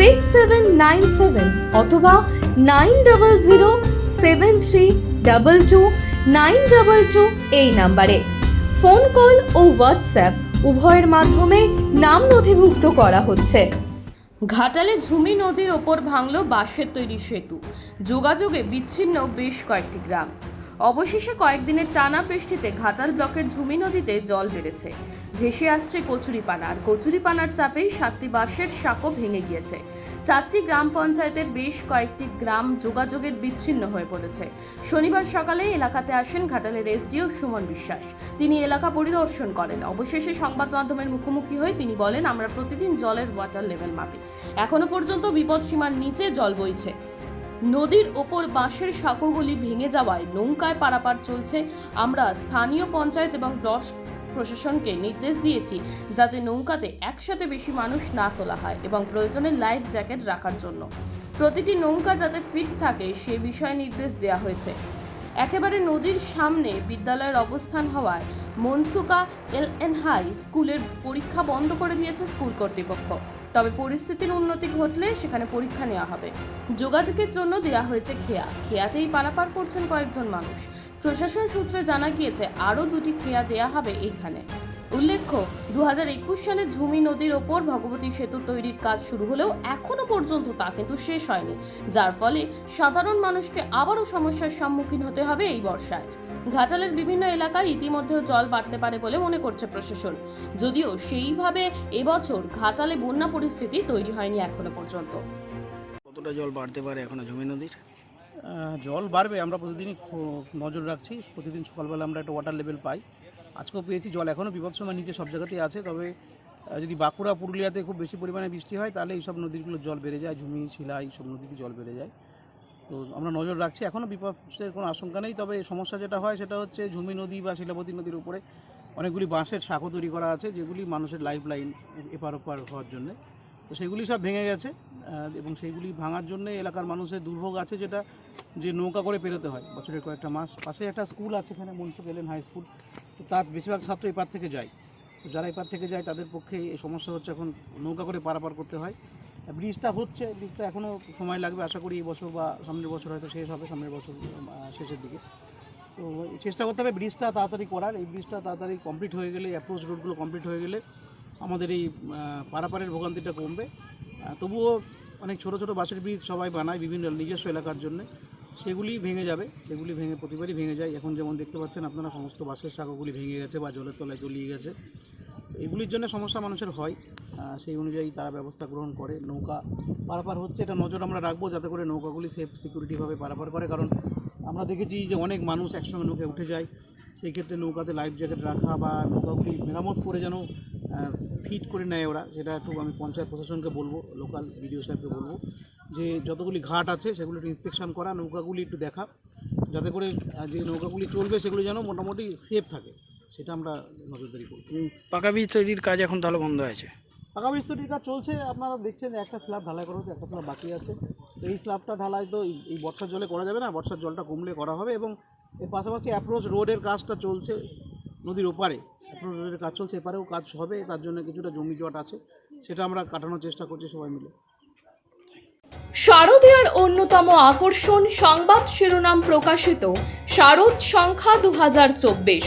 six seven nine seven অথবা nine double zero seven three double two nine double two এই নাম্বারে। Phone call ও WhatsApp উভয়ের মাধ্যমে নাম নথিভুক্ত করা হচ্ছে। ঘাটালে ঝুমি নদীর ওপর ভাঙল বাঁশের তৈরি সেতু। যোগাযোগে বিচ্ছিন্ন বেশ কয়েকটি গ্রাম। অবশেষে কয়েকদিনের টানা বৃষ্টিতে ঘাটাল ব্লকের ঝুমি নদীতে জল বেড়েছে। ভেসে আসছে কচুরিপানা। আর কচুরিপানার চাপেই সাতটি বাঁশের সাঁকো ভেঙে গিয়েছে। চারটি গ্রাম পঞ্চায়েতের বেশ কয়েকটি গ্রাম যোগাযোগের বিচ্ছিন্ন হয়ে পড়েছে। শনিবার সকালে এলাকাতে আসেন ঘাটালের এসডিও সুমন বিশ্বাস। তিনি এলাকা পরিদর্শন করেন। অবশেষে সংবাদ মাধ্যমের মুখোমুখি হয়ে তিনি বলেন, আমরা প্রতিদিন জলের ওয়াটার লেভেল মাপি। এখনও পর্যন্ত বিপদ সীমার নিচে জল বইছে। নদীর ওপর বাঁশের সাঁকোগুলি ভেঙে যাওয়ায় নৌকায় পারাপার চলছে। আমরা স্থানীয় পঞ্চায়েত এবং ব্লক প্রশাসনকে নির্দেশ দিয়েছি যাতে নৌকাতে একসাথে বেশি মানুষ না তোলা হয় এবং প্রয়োজনে লাইফ জ্যাকেট রাখার জন্য। প্রতিটি নৌকা যাতে ফিট থাকে সে বিষয়ে নির্দেশ দেওয়া হয়েছে। একেবারে নদীর সামনে বিদ্যালয়ের অবস্থান হওয়ায় মনসুকা এল এন হাই স্কুলের পরীক্ষা বন্ধ করে দিয়েছে স্কুল কর্তৃপক্ষ। তবে পরিস্থিতির উন্নতি ঘটলে সেখানে পরীক্ষা নেওয়া হবে। যোগাযোগের জন্য দেওয়া হয়েছে খেয়া। খেয়াতেই পারাপার করছেন কয়েকজন মানুষ। প্রশাসন সূত্রে জানা গিয়েছে, আরও দুটি খেয়া দেওয়া হবে এইখানে উল্লেখ্য দু হাজার একুশ সালে ঝুমি নদীর ওপর ভগবতী সেতু তৈরির কাজ শুরু হলেও এখনও পর্যন্ত তা কিন্তু শেষ হয়নি। যার ফলে সাধারণ মানুষকে আবারও সমস্যার সম্মুখীন হতে হবে এই বর্ষায়। ঘাটালের বিভিন্ন এলাকায় ইতিমধ্যেও জল বাড়তে পারে বলে মনে করছে প্রশাসন। যদিও সেইভাবে এবছর ঘাটালে বন্যা পরিস্থিতি তৈরি হয়নি এখনও পর্যন্ত। কতটা জল বাড়তে পারে এখনও জমি নদীর? জল বাড়বে আমরা প্রতিদিনই খো- নজর রাখছি। প্রতিদিন সকালবেলা আমরা একটা ওয়াটার লেভেল পাই। আজকেও পেয়েছি জল এখনও বিপদ সময় নিচে সব জায়গাতেই আছে। তবে যদি বাঁকুড়া পুরুলিয়াতে খুব বেশি পরিমাণে বৃষ্টি হয় তাহলে এইসব নদীগুলোর জল বেড়ে যায় ঝুমি শিলা এইসব নদীতে জল বেড়ে যায়। তো আমরা নজর রাখছি। এখনও বিপদের কোনো আশঙ্কা নেই, তবে সমস্যা যেটা হয় সেটা হচ্ছে ঝুমি নদী বা শিলাবতী নদীর উপরে অনেকগুলি বাঁশের শাখো তৈরি করা আছে, যেগুলি মানুষের লাইফ লাইন এপার ওপার হওয়ার জন্যে। তো সেগুলি সব ভেঙে গেছে এবং সেইগুলি ভাঙার জন্য এলাকার মানুষের দুর্ভোগ আছে যেটা যে নৌকা করে পেরোতে হয় বছরের কয়েকটা মাস। পাশে একটা স্কুল আছে এখানে মনসুক এলেন হাই স্কুল তো তার বেশিরভাগ ছাত্র এপার থেকে যায়। তো যারা এপার থেকে যায় তাদের পক্ষে এই সমস্যা হচ্ছে এখন নৌকা করে পারাপার করতে হয়। ব্রিজটা হচ্ছে ব্রিজটা এখনও সময় লাগবে, আশা করি এই বছর বা সামনের বছর হয়তো শেষ হবে, সামনের বছর শেষের দিকে। তো চেষ্টা করতে হবে ব্রিজটা তাড়াতাড়ি করার। এই ব্রিজটা তাড়াতাড়ি কমপ্লিট হয়ে গেলে অ্যাপ্রোচ রোডগুলো কমপ্লিট হয়ে গেলে আমাদের এই পারাপারের ভোগান্তিটা কমবে। তবুও অনেক ছোট ছোট বাসের ব্রিজ সবাই বানায়, বিভিন্ন নিজস্ব এলাকার জন্য। সেগুলি ভেঙে যাবে, সেগুলি ভেঙে, প্রতিবারই ভেঙে যায়। এখন যেমন দেখতে পাচ্ছেন আপনারা, সমস্ত বাসের শাখাগুলি ভেঙে গেছে বা জলের তলায় তলিয়ে গেছে। এগুলির জন্য সমস্যা মানুষের হয়। সেই অনুযায়ী তারা ব্যবস্থা গ্রহণ করে। নৌকা পারাপার হচ্ছে, এটা নজর আমরা রাখব যাতে করে নৌকাগুলি সেফ সিকিউরিটিভাবে পারাপার করে। কারণ আমরা দেখেছি যে অনেক মানুষ একসঙ্গে নৌকায় উঠে যায়। সেই ক্ষেত্রে নৌকাতে লাইফ জ্যাকেট রাখা বা নৌকাগুলি মেরামত করে যেন ফিট করে নেয় ওরা। সেটা একটু আমি পঞ্চায়েত প্রশাসনকে বলব লোকাল বিডিও সাহেবকে বলব যে যতগুলি ঘাট আছে সেগুলো একটু ইন্সপেকশন করা নৌকাগুলি একটু দেখা যাতে করে যে নৌকাগুলি চলবে সেগুলো যেন মোটামুটি সেফ থাকে। সেটা আমরা নজরদারি করব। পাকা বীজ তৈরির কাজ এখন তাহলে বন্ধ আছে? আগামী তৈরির কাজ চলছে। আপনারা দেখছেন একটা স্ল্যাব ঢালাই করা হচ্ছে একটা স্ল্যাব বাকি আছে। তো এই স্ল্যাবটা ঢালাই তো এই বর্ষার জলে করা যাবে না বর্ষার জলটা কমলে করা হবে এবং এর পাশাপাশি অ্যাপ্রোচ রোডের কাজটা চলছে। নদীর ওপারে অ্যাপ্রোচ কাজ চলছে, এপারেও কাজ হবে, তার জন্য কিছুটা জমি জট আছে, সেটা আমরা কাটানোর চেষ্টা করছি সবাই মিলে। শারদীয়ার অন্যতম আকর্ষণ সংবাদ শিরোনাম প্রকাশিত শারদ সংখ্যা দু হাজার চব্বিশ।